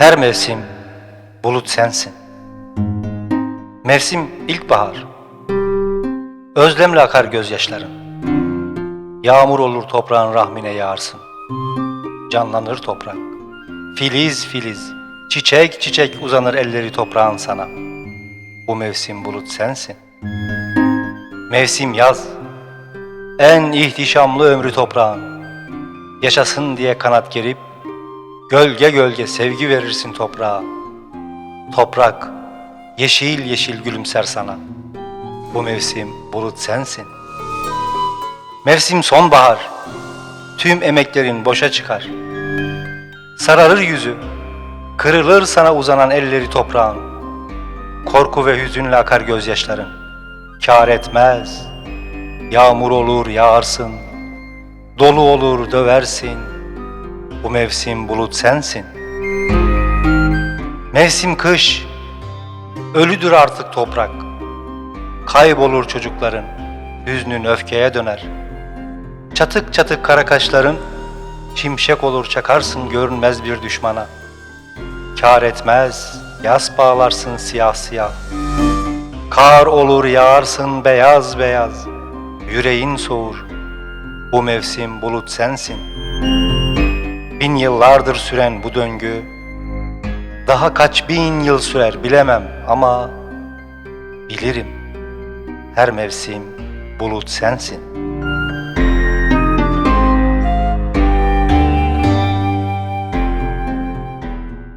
Her mevsim bulut sensin. Mevsim ilkbahar. Özlemle akar gözyaşların. Yağmur olur toprağın rahmine yağarsın. Canlanır toprak. Filiz filiz, çiçek çiçek uzanır elleri toprağın sana. Bu mevsim bulut sensin. Mevsim yaz. En ihtişamlı ömrü toprağın. Yaşasın diye kanat gerip, gölge gölge sevgi verirsin toprağa. Toprak, yeşil yeşil gülümser sana. Bu mevsim bulut sensin. Mevsim sonbahar, tüm emeklerin boşa çıkar. Sararır yüzü, kırılır sana uzanan elleri toprağın. Korku ve hüzünle akar gözyaşların. Kâr etmez, yağmur olur yağarsın, dolu olur döversin. Bu mevsim bulut sensin. Mevsim kış, ölüdür artık toprak. Kaybolur çocukların, hüznün öfkeye döner. Çatık çatık kara kaşların, şimşek olur çakarsın görünmez bir düşmana. Kâr etmez, yas bağlarsın siyah siyah. Kar olur yağarsın beyaz beyaz, yüreğin soğur. Bu mevsim bulut sensin. Bin yıllardır süren bu döngü, daha kaç bin yıl sürer bilemem ama bilirim. Her mevsim bulut sensin.